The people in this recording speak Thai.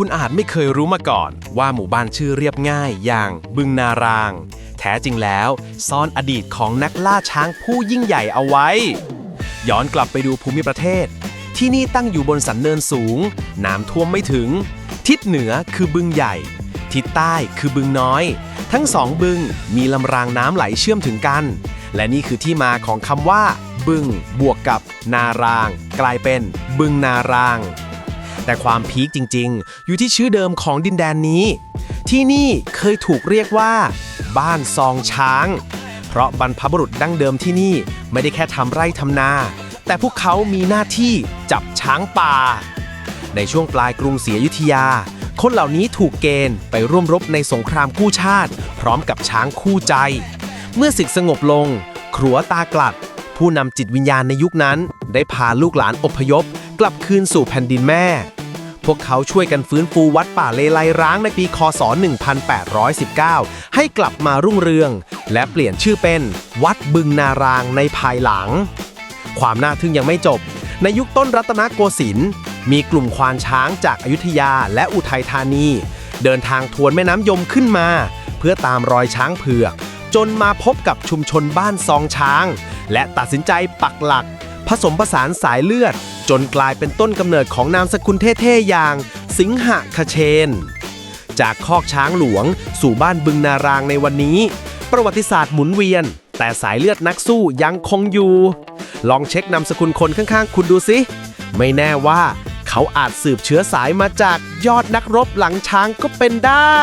คุณอาจไม่เคยรู้มาก่อน ว่าหมู่บ้านชื่อเรียบง่ายอย่างบึงนาราง แท้จริงแล้วซ่อนอดีตของนักล่าช้างผู้ยิ่งใหญ่เอาไว้ ย้อนกลับไปดูภูมิประเทศ ที่นี่ตั้งอยู่บนสันเนินสูง น้ำท่วมไม่ถึง ทิศเหนือคือบึงใหญ่ ทิศใต้คือบึงน้อย ทั้งสองบึงมีลำรางน้ำไหลเชื่อมถึงกัน และนี่คือที่มาของคำว่า บึงบวกกับนาราง กลายเป็นบึงนาราง แต่ความพีคจริง ๆ อยู่ที่ชื่อเดิมของดินแดนนี้ ที่นี่เคยถูกเรียกว่า บ้านซองช้าง เพราะบรรพบุรุษดั้งเดิมที่นี่ไม่ได้แค่ทำไร่ทำนา แต่พวกเขามีหน้าที่จับช้างป่า ในช่วงปลายกรุงศรีอยุธยา คนเหล่านี้ถูกเกณฑ์ไปร่วมรบในสงครามกู้ชาติ พร้อมกับช้างคู่ใจ เมื่อศึกสงบลง ครัวตากลัด ผู้นำจิตวิญญาณในยุคนั้น ได้พาลูกหลานอพยพกลับคืนสู่แผ่นดินแม่ พวกเขาช่วยกันฟื้นฟูวัดป่าเลไลร้างในปีคศ 1819 ให้กลับมารุ่งเรือง และเปลี่ยนชื่อเป็น วัดบึงนารางในภายหลัง ความน่าทึ่งยังไม่จบ ในยุคต้นรัตนโกสินทร์มีกลุ่มควานช้างจากอายุทยาและอุทัยธานี เดินทางทวนแม่น้ำยมขึ้นมา เพื่อตามรอยช้างเผือก จนมาพบกับชุมชนบ้านซองช้าง และตัดสินใจปักหลัก ผสมผสานสายเลือด จนกลายเป็นต้นกำเนิดของนามสกุลเท่ๆอย่าง สิงหคเชน จากคอกช้างหลวง สู่บ้านบึงนารางในวันนี้ ประวัติศาสตร์หมุนเวียน แต่สายเลือดนักสู้ยังคงอยู่ ลองเช็คนามสกุลคนข้างๆ คุณดูสิไม่แน่ว่าเขาอาจสืบเชื้อสายมาจากยอดนักรบหลังช้างก็เป็นได้